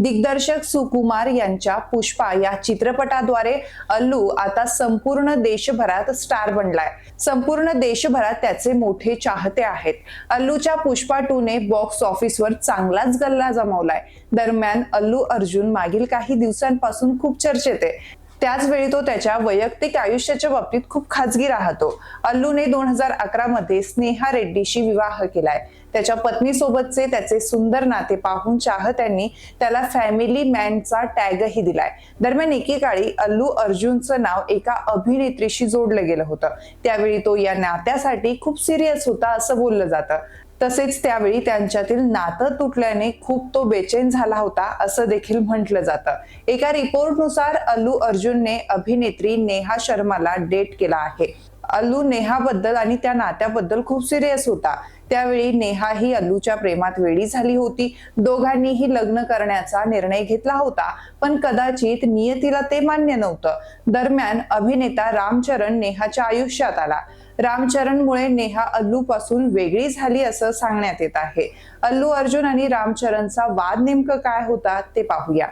दिग्दर्शक सुकुमार यांच्या पुष्पा या चित्रपटाद्वारे अल्लू आता संपूर्ण देशभरात स्टार बनलाय. संपूर्ण देशभरात त्याचे मोठे चाहते आहेत. अल्लूच्या पुष्पा टू ने बॉक्स ऑफिसवर चांगलाच गल्ला जमवलाय. दरम्यान अल्लू अर्जुन मागील काही दिवसांपासून खूप चर्चेत आहे. त्याच वेळी तो त्याच्या वैयक्तिक आयुष्याच्या बाबतीत खूप खाजगी राहतो. अल्लूने दोन हजार अकरा मध्ये स्नेहा रेड्डीशी विवाह केलाय. त्याच्या पत्नीसोबतचे त्याचे सुंदर नाते पाहून चाहत्यांनी त्याला फॅमिली मॅनचा टॅगही दिलाय. दरम्यान एकेकाळी अल्लू अर्जुनचं नाव एका अभिनेत्रीशी जोडलं गेलं होतं. त्यावेळी तो या नात्यासाठी खूप सिरियस होता असं बोललं जातं. तसेच त्यावेळी त्यांच्यातील नातं तुटल्याने खूप तो बेचैन झाला होता असं देखील म्हटलं जातं. एका रिपोर्टनुसार अल्लू अर्जुनने अभिनेत्री नेहा शर्माला डेट केला आहे. अल्लू नेहाबद्दल आणि त्या नात्याबद्दल खूप सिरियस होता. त्यावेळी नेहा ही अल्लूच्या प्रेमात वेडी झाली होती. दोघांनीही लग्न करण्याचा निर्णय घेतला होता पण कदाचित नियतीला ते मान्य नव्हतं. दरम्यान अभिनेता रामचरण नेहाच्या आयुष्यात आला. रामचरणमुळे नेहा अल्लू पासून वेगळी झाली असं सांगण्यात येत आहे. अल्लू अर्जुन आणि रामचरणचा वाद नेमकं काय होता ते पाहूया.